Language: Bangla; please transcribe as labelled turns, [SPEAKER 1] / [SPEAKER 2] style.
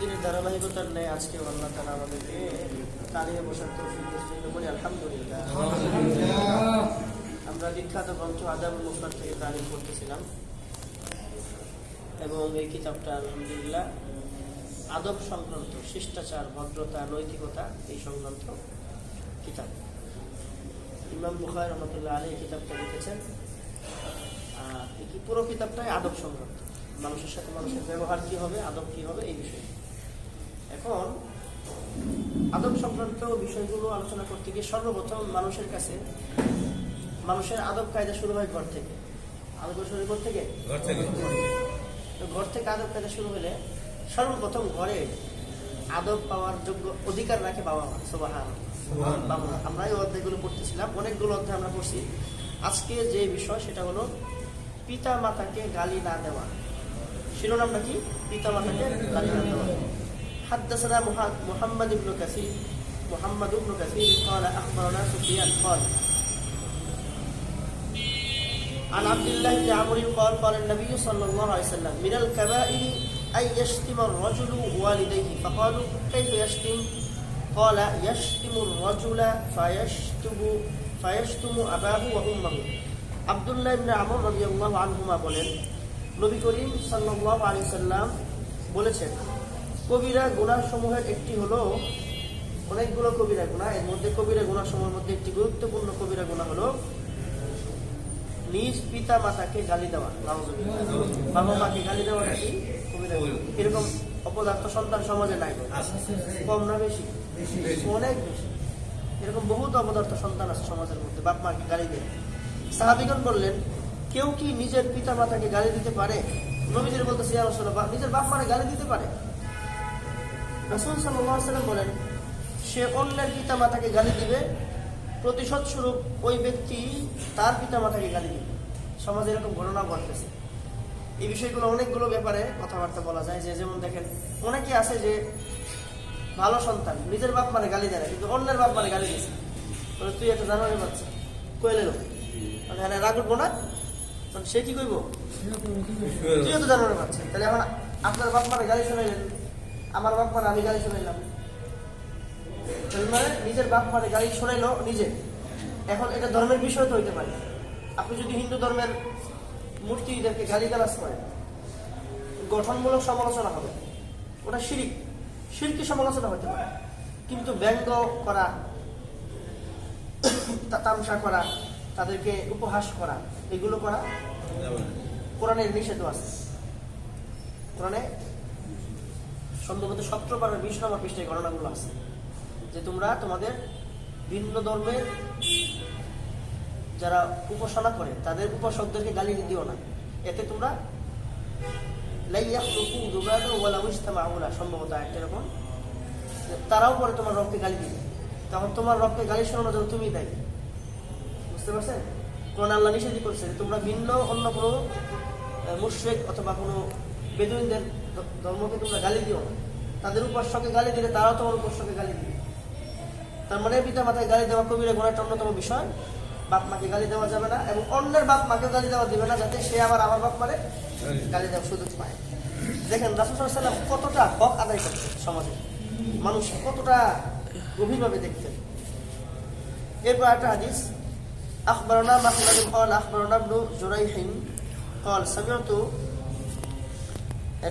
[SPEAKER 1] প্রতিদিনের ধারাবাহিকতার ন্যায় আজকে আল্লাহ তারা আমাদেরকে দাঁড়িয়ে বসার তৌফিক বলি, আলহামদুলিল্লাহ। আমরা বিখ্যাত গ্রন্থ আদাব মুফার থেকে তালিম করতেছিলাম। এবং এই কিতাবটা, আলহামদুলিল্লাহ, আদব সংক্রান্ত, শিষ্টাচার, ভদ্রতা, নৈতিকতা, এই সংক্রান্ত কিতাব। ইমাম বুখার রহমতুল্লাহ আলী এই কিতাবটা লিখেছেন। পুরো কিতাবটাই আদব সংক্রান্ত। মানুষের সাথে মানুষের ব্যবহার কি হবে, আদব কি হবে, এই বিষয়ে। এখন আদব সংক্রান্ত বিষয়গুলো আলোচনা করতে গিয়ে সর্বপ্রথম মানুষের কাছে মানুষের আদব কায়দা শুরু হয় ঘর থেকে। আদব শুরু ঘর থেকে?
[SPEAKER 2] ঘর থেকে।
[SPEAKER 1] তো ঘর থেকে আদব কায়দা শুরু হলে সর্বপ্রথম ঘরে আদব পাওয়ার যোগ্য অধিকার রাখে বাবা মা সোবাহান বাবা আমরা এই অধ্যায়গুলো পড়তেছিলাম অনেকগুলো অধ্যায় আমরা পড়ছি। আজকে যে বিষয় সেটা হলো পিতা মাতাকে গালি না দেওয়া। শিরোনামটা কি? পিতা মাতাকে গালি না দেওয়া। حدثنا مح- محمد بن كثير محمد بن كثير قال اخبرنا سفيان قال عن عبد الله بن عمرو قال قال النبي صلى الله عليه وسلم من الكبائر أن يشتم الرجل والديه فقالوا كيف يشتم قال يشتم الرجل فيشتم فيشتم أباه وأمه عبد الله بن عمر رضي الله عنهما বলেন নবী করিম সাল্লাল্লাহু আলাইহি সাল্লাম বলেছেন কবিরা গুনাহ সমূহের একটি হলো অনেকগুলো কবিরা গুনাহ এর মধ্যে কবিরা গুনাহ সমূহের মধ্যে একটি গুরুত্বপূর্ণ কবিরা গুনাহ হলো নিজ পিতা মাতাকে গালি দেওয়া। বাবা মাকে গালি দেওয়া নাকি কবিরা এরকম অপদার্থ সন্তান সমাজে নাই। কম না বেশি? অনেক বেশি। এরকম বহুত অপদার্থ সন্তান আছে সমাজের মধ্যে বাপ মাকে গালি দেয় সাহাবিগণ বললেন কেউ কি নিজের পিতা মাতাকে গালি দিতে পারে? বলতেছে ইয়া রাসূলুল্লাহ, নিজের বাপ মারে গালি দিতে পারে? রাসূল সাল্লাম বলেন সে অন্যের পিতা মাতাকে গালি দিবে প্রতিশোধ স্বরূপ ওই ব্যক্তি তার পিতা মাতাকে গালি দিবে। সমাজে এরকম ঘটনা ঘটতেছে। এই বিষয়গুলো অনেকগুলো ব্যাপারে কথাবার্তা বলা যায় যে যেমন দেখেন অনেকে আছে যে ভালো সন্তান নিজের বাপ মানে গালি দেয় না, কিন্তু অন্যের বাপ মানে গালি দিয়েছে। বলে তুই একটা জানোয়ারের বাচ্চা মানে হ্যাঁ রাগ উঠবো না। সে কি করব তুইও তো জানোয়ারের বাচ্চা। তাহলে এখন আপনার বাপ মানে গালি শোনাইলেন আমার বাপ মানে আমি গালি শোনাইলাম মানে নিজের বাপ মানে গালি শোনাইলো নিজে। এখন এটা ধর্মের বিষয় তো হইতে পারে। আপনি যদি হিন্দু ধর্মের মূর্তিদেরকে গালি গালাজ করেন গঠনমূলক সমালোচনা হবে। ওটা শিরিক। শিরকি সমালোচনা হতে পারে। কিন্তু ব্যঙ্গ করা তামসা করা তাদেরকে উপহাস করা এগুলো করা কোরআনের নিষেধ আছে। কোরআনে সম্ভবত সতেরো বারো বিশ নম্বর পৃষ্ঠায় ঘটনাগুলো আছে, যে তোমরা তোমাদের ভিন্ন ধর্মের যারা উপাসনা করে, তাদের উপাসকদেরকে গালি দিও না। এতে তোমরা সম্ভবত একটা এরকম তারাও পরে তোমার রবকে গালি দিবে। তখন তোমার রবকে গালি শোনানোর জন্য তুমি দায়ী। বুঝতে পারছেন? কোরআন আল্লাহ নিষেধই করছে তোমরা ভিন্ন অন্য কোনো মুশ্রেক অথবা কোনো বেদুইনদের ধর্মকে তোমরা গালি দিও না তাদের উপাস্যকে গালি দিলে তারাও তোমার উপাস্যকে গালি দিবে তার মানে পিতা মাতায় গালি দেওয়া কবিরা গোড়া একটা অন্যতম বিষয় বাপ মাকে গালি দেওয়া যাবে না এবং অন্যের বাপ মাকে গালি দেওয়া দিবে না যাতে সে আবার আমার বাপ মানে গালি দেওয়ার সুযোগ পায় দেখেন রাসুল সাল্লাম কতটা হক আদায় করছে সমাজে মানুষ কতটা গভীরভাবে দেখতেন এরপর একটা হাদিস أخبرنا مخلد قال أخبرنا ابن جريح قال سمعت